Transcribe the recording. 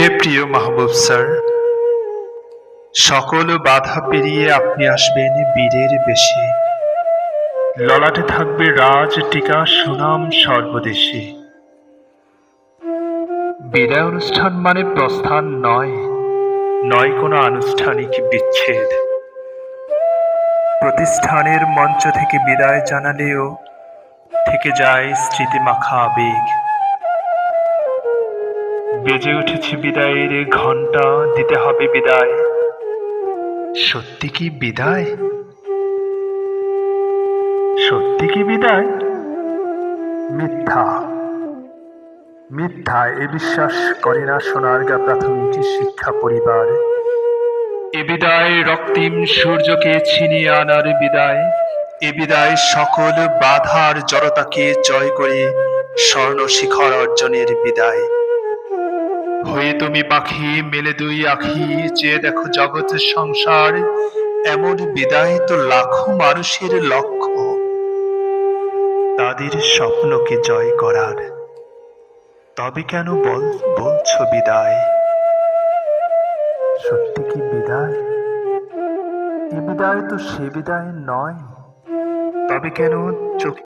হে প্রিয় মাহবুব স্যার, সকল বাধা পেরিয়ে আপনি আসবেন বীরের বেশে। ললাটে থাকবে রাজ টিকা সুনাম সর্বদেশে। বিদায় অনুষ্ঠান মানে প্রস্থান নয় নয় কোনো আনুষ্ঠানিক বিচ্ছেদ। প্রতিষ্ঠানের মঞ্চ থেকে বিদায় জানালেও থেকে যায় স্মৃতিমাখা আবেগ। বেজে উঠেছে বিদায়ের ঘণ্টা দিতে হবে বিদায়। সত্যি কি বিদায়? সত্যি কি বিদায়? মিথ্যা। মিথ্যা এ বিশ্বাস করে না সোনারগা প্রাথমিক শিক্ষা পরিবার। এ বিদায় রক্তিম সূর্যকে ছিনিয়ে আনার বিদায়। এ বিদায় সকল বাধার জড়তাকে জয় করে স্বর্ণ শিখর অর্জনের বিদায়। হয়ে তুমি পাখি মেলে দুই আখি চেয়ে দেখো জগতের সংসার। এমন বিদায় তো লাখো মানুষের লক্ষ্য। তাদের স্বপ্নকে জয় করার। তবে কেন বল, বলছো বিদায়? সত্যি কি বিদায়? এ বিদায় তো সে বিদায় নয়। তবে কেন চোখ